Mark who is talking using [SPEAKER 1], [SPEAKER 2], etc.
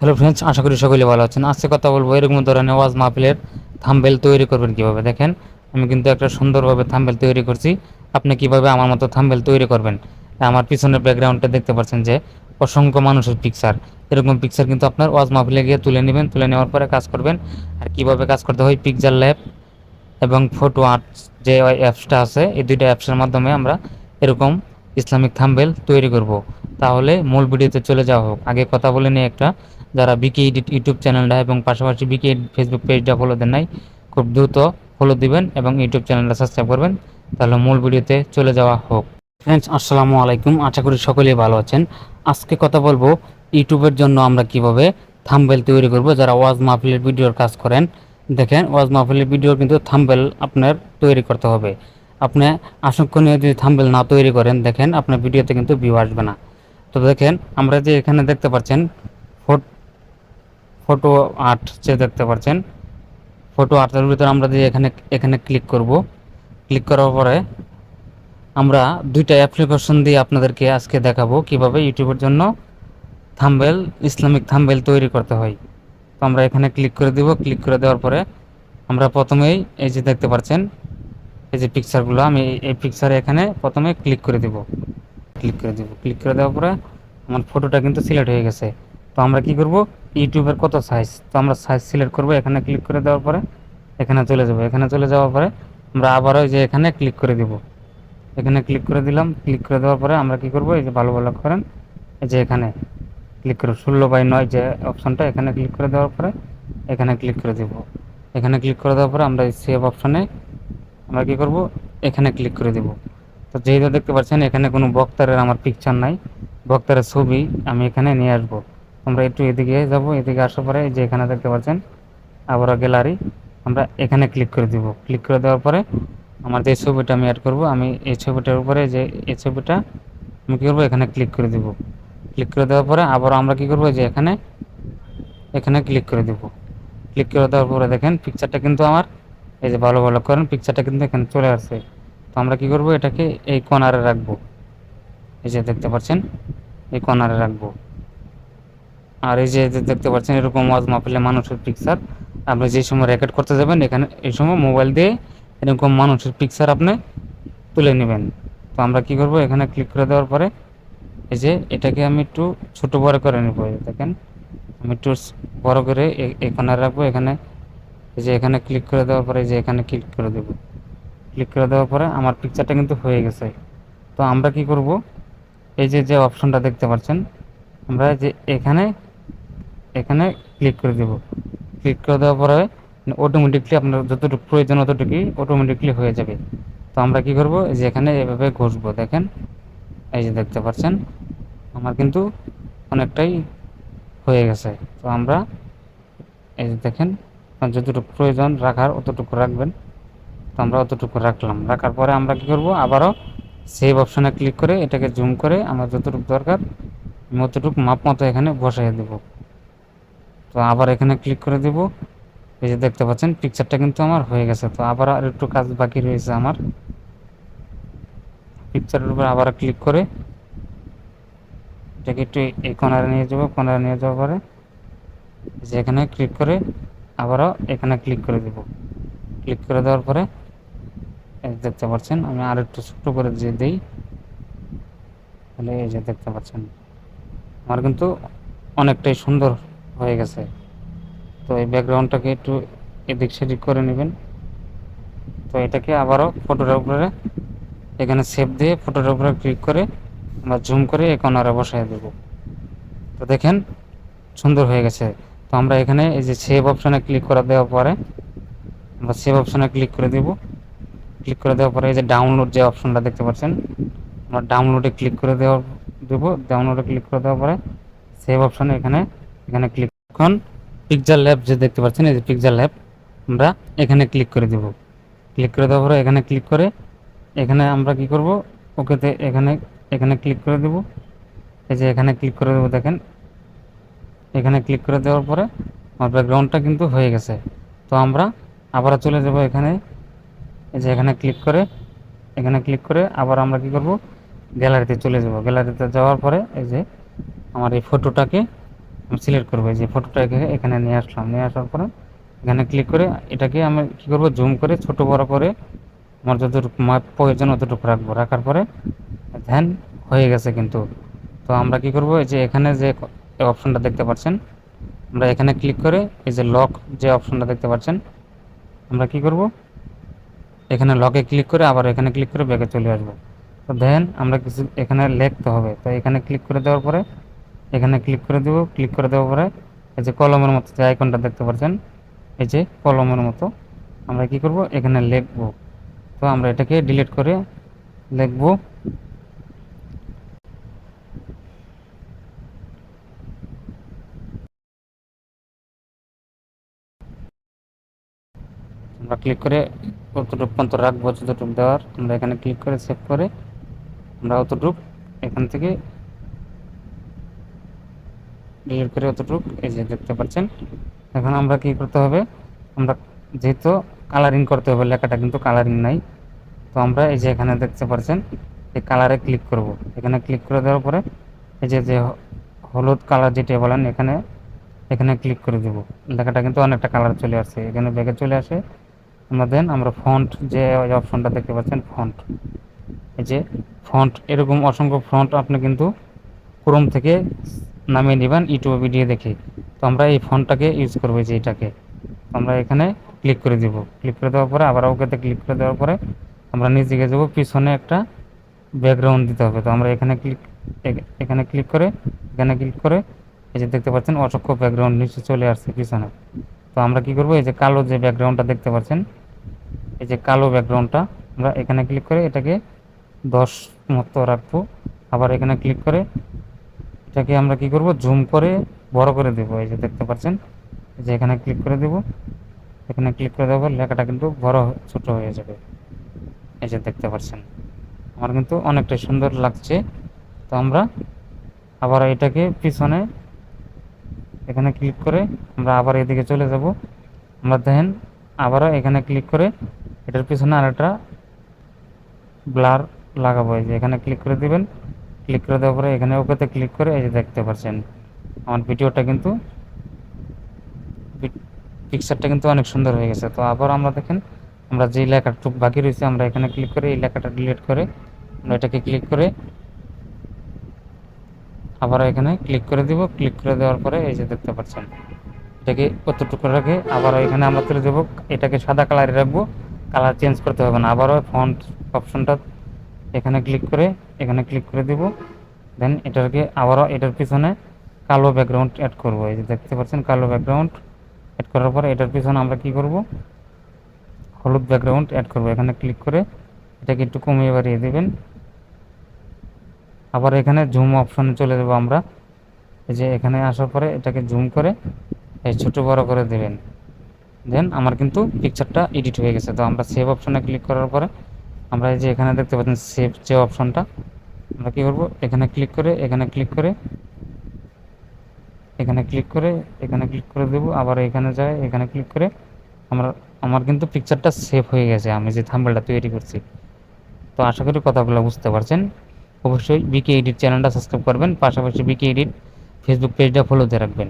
[SPEAKER 1] Hello friends আশা করি সকলে ভালো আছেন। আজকে কথা বলব এরকম ধরনের ওয়াজ মাহফিলের থাম্বেল তৈরি করবেন কীভাবে? দেখেন, আমি কিন্তু একটা সুন্দরভাবে থাম্বেল তৈরি করছি। আপনি কীভাবে আমার মতো থাম্বেল তৈরি করবেন? আমার পিছনের ব্যাকগ্রাউন্ডটা দেখতে পাচ্ছেন যে, অসংখ্য মানুষের পিকচার এরকম পিকচার কিন্তু আপনার ওয়াজ মাহফিলে গিয়ে তুলে নেবেন, তুলে নেওয়ার পরে কাজ করবেন। আর কীভাবে কাজ করতে হয়? পিকচার ল্যাব এবং ফটো আর্ট যে অ্যাপসটা আছে, এই দুইটা অ্যাপসের মাধ্যমে আমরা এরকম ইসলামিক থাম্বেল তৈরি করব। তাহলে মূল ভিডিওতে চলে যাওয়া হোক। আগে কথা বলে নিয়ে একটা যারা বিকে এডিট ইউটিউব চ্যানেলটা এবং পাশাপাশি বিকে ফেসবুক পেজটা ফলো দেন নাই, খুব দ্রুত ফলো দিবেন এবং ইউটিউব চ্যানেলটা সাবস্ক্রাইব করবেন। তাহলে মূল ভিডিওতে চলে যাওয়া হোক। ফ্রেন্ডস আসসালামু আলাইকুম। আশা করি সকলেই ভালো আছেন। আজকে কথা বলব ইউটিউবের জন্য আমরা কীভাবে থাম্বেল তৈরি করব, যারা ওয়াজ মাহফিলের ভিডিওর কাজ করেন। দেখেন, ওয়াজ মাহফিলের ভিডিও কিন্তু থাম্বেল আপনার তৈরি করতে হবে। আপনি আসংখ্যনীয় যদি থাম্বেল না তৈরি করেন, দেখেন আপনার ভিডিওতে কিন্তু ভিউ আসবে না। তো দেখেন, আমরা যে এখানে দেখতে পাচ্ছেন ফটো আর্ট যে দেখতে পাচ্ছেন ফটো আর্টের ভিতরে আমরা যে এখানে এখানে ক্লিক করব। ক্লিক করার পরে আমরা দুইটা অ্যাপ্লিকেশন দিয়ে আপনাদেরকে আজকে দেখাবো কীভাবে ইউটিউবের জন্য থাম্বেল ইসলামিক থাম্বেল তৈরি করতে হয়। তো আমরা এখানে ক্লিক করে দিব। ক্লিক করে দেওয়ার পরে আমরা প্রথমেই এই যে দেখতে পাচ্ছেন, এই যে পিকচারগুলো আমি এই- পিকচারে এখানে প্রথমে ক্লিক করে দিব। ক্লিক করে দিব। ক্লিক করে দেওয়ার পরে আমার ফটোটা কিন্তু সিলেক্ট হয়ে গেছে। তো আমরা কি করব? ইউটিউবের কত সাইজ তো আমরা সাইজ সিলেক্ট করব, এখানে ক্লিক করে দেওয়ার পরে এখানে চলে যাব। এখানে চলে যাওয়ার পরে আমরা আবার ওই যে এখানে ক্লিক করে দিব। এখানে ক্লিক করে দিলাম ক্লিক করে দেওয়ার পরে আমরা কি করব? এই যে ভালো ভালো করেন, এই যে এখানে ক্লিক করে ষোলো বাই নয় যে অপশনটা এখানে ক্লিক করে দেওয়ার পরে এখানে ক্লিক করে দেব। এখানে ক্লিক করে দেওয়ার পরে আমরা এই সেভ অপশানে আমরা কি করব? এখানে ক্লিক করে দেব। তো যেহেতু দেখতে পাচ্ছেন, এখানে কোনো বক্তারের আমার পিকচার নাই। বক্তারের ছবি আমি এখানে নিয়ে আসব। আমরা একটু এদিকে যাব, এদিকে আসার পরে যে এখানে দেখতে পাচ্ছেন আবারও গ্যালারি, আমরা এখানে ক্লিক করে দিব। ক্লিক করে দেওয়ার পরে আমার যে ছবিটা আমি অ্যাড করব, আমি এই ছবিটার উপরে যে এই ছবিটা আমি কী করব, এখানে ক্লিক করে দিব। ক্লিক করে দেওয়ার পরে আবার আমরা কি করব যে এখানে এখানে ক্লিক করে দিব। ক্লিক করে দেওয়ার পরে দেখেন পিকচারটা কিন্তু আমার, এই যে ভালো ভালো করেন পিকচারটা কিন্তু এখানে চলে আসছে। তো আমরা কি করব, এটাকে এই কর্নারে রাখব। এই যে দেখতে পাচ্ছেন, এই কর্নারে রাখব। আর এই যে দেখতে পাচ্ছেন, এরকম ওয়াজ মাহফিলে মানুষের পিকচার আপনি যে সময় রেকর্ড করতে যাবেন, এখানে এই সময় মোবাইল দিয়ে এরকম মানুষের পিকচার আপনি তুলে নেবেন। তো আমরা কি করব, এখানে ক্লিক করে দেওয়ার পরে এই যে এটাকে আমি একটু ছোট বড় করে নেব দেখেন। আমি একটু বড় করে এখানে রাখব, এখানে এই যে এখানে ক্লিক করে দেওয়ার পরে যে এখানে ক্লিক করে দেব। ক্লিক করে দেওয়ার পরে আমার পিকচারটা কিন্তু হয়ে গেছে। তো আমরা কি করব, এই যে যে অপশনটা দেখতে পাচ্ছেন, আমরা যে এখানে এখানে ক্লিক করে দেব। ক্লিক করে দেওয়ার পরে অটোমেটিকলি আপনার যতটুকু প্রয়োজন অতটুকুই অটোমেটিকলি হয়ে যাবে। তো আমরা কি করব? যে এখানে এভাবে ঘষবো, দেখেন। এই যে দেখতে পাচ্ছেন, আমার কিন্তু অনেকটাই হয়ে গেছে। তো আমরা এই যে দেখেন যতটুকু প্রয়োজন রাখার অতটুকু রাখবেন। তো আমরা অতটুকু রাখলাম। রাখার পরে আমরা কি করব? আবারও সেভ অপশানে ক্লিক করে এটাকে জুম করে আমার যতটুকু দরকার, আমি অতটুকু মাপ মতো এখানে বসাই দেব। তো আবার এখানে ক্লিক করে দেব। এই যে দেখতে পাচ্ছেন পিকচারটা কিন্তু আমার হয়ে গেছে। তো আবার আর একটু কাজ বাকি রয়েছে আমার। পিকচারের উপর আবার ক্লিক করে এটাকে একটু এই কর্নারে নিয়ে যাব কর্নারে নিয়ে যাওয়ার পরে যে এখানে ক্লিক করে আবারও এখানে ক্লিক করে দেব। ক্লিক করে দেওয়ার পরে দেখতে পাচ্ছেন, আমি আর একটু ছোট করে যে দিই। তাহলে এই যে দেখতে পাচ্ছেন, আমার কিন্তু অনেকটাই সুন্দর হয়ে গেছে। তো এই ব্যাকগ্রাউন্ডটাকে একটু এদিক সেদিক করে নেবেন। তো এটাকে আবারও ফটোটার উপরে এখানে সেভ দিয়ে ফটোটার উপরে ক্লিক করে আমরা জুম করে এই কর্নারে বসাই দেব। তো দেখেন, সুন্দর হয়ে গেছে। তো আমরা এখানে এই যে সেভ অপশানে ক্লিক করে দেওয়ার পরে আমরা সেভ অপশানে ক্লিক করে দেব। ক্লিক করে দেওয়ার পরে এই যে ডাউনলোড যে অপশনটা দেখতে পাচ্ছেন, আমরা ডাউনলোডে ক্লিক করে দেওয়া দেবো। ডাউনলোডে ক্লিক করে দেওয়ার পরে সেভ অপশানে এখানে এখানে ক্লিক এখন পিকচার ল্যাব যে দেখতে পাচ্ছেন, এই যে পিকচার ল্যাব আমরা এখানে ক্লিক করে দেব। ক্লিক করে দেওয়ার পরে এখানে ক্লিক করে, এখানে আমরা কি করব? ওকেতে এখানে এখানে ক্লিক করে দেব। এই যে এখানে ক্লিক করে দেবো, দেখেন। এখানে ক্লিক করে দেওয়ার পরে আমার ব্যাকগ্রাউন্ডটা কিন্তু হয়ে গেছে। তো আমরা আবার চলে যাব এখানে। এই যে এখানে ক্লিক করে, এখানে ক্লিক করে আবার আমরা কি করব? গ্যালারিতে চলে যাব। গ্যালারিতে যাওয়ার পরে এই যে আমার এই ফটোটাকে সিলেক্ট করব। যে ফটোটাকে এখানে নিয়ে আসলাম। নিয়ে আসার পরে এখানে ক্লিক করে এটাকে আমি কী করব? জুম করে ছোট বড় করে আমার যতটুকু মাপ প্রয়োজন অতটুকু রাখব। রাখার পরে ধ্যান হয়ে গেছে কিন্তু। তো আমরা কি করব? এই যে এখানে যে অপশনটা দেখতে পাচ্ছেন, আমরা এখানে ক্লিক করে এই যে লক যে অপশনটা দেখতে পাচ্ছেন, আমরা কি করব? এখানে লকে ক্লিক করে আবার এখানে ক্লিক করে ব্যাগে চলে আসব। তো দেন আমরা কিছু এখানে লিখতে হবে। তো এখানে ক্লিক করে দেওয়ার পরে এখানে ক্লিক করে দেবো ক্লিক করে দেওয়ার পরে এই যে কলমের মতো যে আইকনটা দেখতে পাচ্ছেন, এই যে কলমের মতো, আমরা কি করব? এখানে লিখব। তো আমরা এটাকে ডিলিট করে লিখব। আমরা ক্লিক করে কতটুকু পর্যন্ত রাখব, যতটুকু দেওয়ার। আমরা এখানে ক্লিক করে সেভ করে আমরা অতটুক এখান থেকে ডিলিট করে অতটুক, এই যে দেখতে পাচ্ছেন। এখন আমরা কি করতে হবে? আমরা যেহেতু কালারিং করতে হবে, লেখাটা কিন্তু কালারিং নাই। তো আমরা এই যে এখানে দেখতে পাচ্ছেন, এই কালারে ক্লিক করব। এখানে ক্লিক করে দেওয়ার পরে এই যে যে হলুদ কালার যেটা বলেন, এখানে এখানে ক্লিক করে দেব। লেখাটা কিন্তু অনেকটা কালার চলে আসছে। এখানে ব্যাগে চলে আসে। আমরা দেন, আমরা ফন্ট যে অপশনটা দেখতে পাচ্ছেন ফন্ট এই যে ফন্ট এরকম অসংখ্য ফন্ট আপনি কিন্তু ক্রোম থেকে নামিয়ে নেবেন ইউটিউব ভিডিও দেখে। তো আমরা এই ফোনটাকে ইউজ করব যে এটাকে। আমরা এখানে ক্লিক করে দেব। ক্লিক করে দেওয়ার পরে আবার ওকেতে ক্লিক করে দেওয়ার পরে আমরা নিচে যাব পিছনে একটা ব্যাকগ্রাউন্ড দিতে হবে। তো আমরা এখানে ক্লিক এখানে ক্লিক করে, এখানে ক্লিক করে এই যে দেখতে পাচ্ছেন, অসংখ্য ব্যাকগ্রাউন্ড নিচে চলে আসছে পিছনে। তো আমরা কি করব, এই যে কালো যে ব্যাকগ্রাউন্ডটা দেখতে পাচ্ছেন, এই যে কালো ব্যাকগ্রাউন্ডটা আমরা এখানে ক্লিক করে এটাকে দশ মতো রাখব। আবার এখানে ক্লিক করে এটাকে আমরা কি করব? জুম করে বড় করে দেবো। এই যে দেখতে পাচ্ছেন? এই যে এখানে ক্লিক করে দেব। এখানে ক্লিক করে দেবো লেখাটা কিন্তু বড় ছোট হয়ে যাবে। এই যে দেখতে পাচ্ছেন? আমার কিন্তু অনেকটা সুন্দর লাগছে। তো আমরা আবার এটাকে পিছনে এখানে ক্লিক করে আমরা আবার এদিকে চলে যাব। আমরা দেখেন আবারও এখানে ক্লিক করে এটার পিছনে আরেকটা ব্লার লাগাবো। এই যে এখানে ক্লিক করে দিবেন। ক্লিক করে দেওয়ার পরে এখানে ওকেতে ক্লিক করে এই যে দেখতে পাচ্ছেন আমার ভিডিওটা কিন্তু পিকচারটা কিন্তু অনেক সুন্দর হয়ে গেছে। তো আবার আমরা দেখেন, আমরা যে লেখাটুক বাকি রয়েছে, আমরা এখানে ক্লিক করে এই লেখাটা ডিলিট করে আমরা এটাকে ক্লিক করে আবার এখানে ক্লিক করে দিব। ক্লিক করে দেওয়ার পরে এই যে দেখতে পাচ্ছেন, এটাকে কতটুকু রাখে? আবার এখানে আমরা তুলে দেবো, এটাকে সাদা কালারে রাখব। কালার চেঞ্জ করতে হবে না। আবারও ফন্ট অপশনটা এখানে ক্লিক করে, এখানে ক্লিক করে দিব। দেন এটাকে আবারও এটার পিছনে কালো ব্যাকগ্রাউন্ড অ্যাড করব। এই যে দেখতে পাচ্ছেন কালো ব্যাকগ্রাউন্ড অ্যাড করার পরে এটার পিছনে আমরা কি করব? হলুদ ব্যাকগ্রাউন্ড অ্যাড করব। এখানে ক্লিক করে এটাকে একটু কমিয়ে বাড়িয়ে দেবেন। আবার এখানে জুম অপশনে চলে যাব আমরা। এই যে এখানে আসার পরে এটাকে জুম করে এই ছোটো বড় করে দেবেন। দেন আমার কিন্তু পিকচারটা এডিট হয়ে গেছে। তো আমরা সেভ অপশনে ক্লিক করার পরে আমরা এই যে এখানে দেখতে পাচ্ছেন সেভ যে অপশনটা, আমরা কী করব? এখানে ক্লিক করে, এখানে ক্লিক করে, এখানে ক্লিক করে, এখানে ক্লিক করে দেবো, আবার এখানে যায়, এখানে ক্লিক করে, আমরা, আমার কিন্তু পিকচারটা সেভ হয়ে গেছে, আমি যে থাম্বেলটা তৈরি করছি। তো আশা করি কথাগুলো বুঝতে পারছেন। অবশ্যই বিকে এডিট চ্যানেলটা সাবস্ক্রাইব করবেন, পাশাপাশি বিকে এডিট ফেসবুক পেজটা ফলোতে রাখবেন।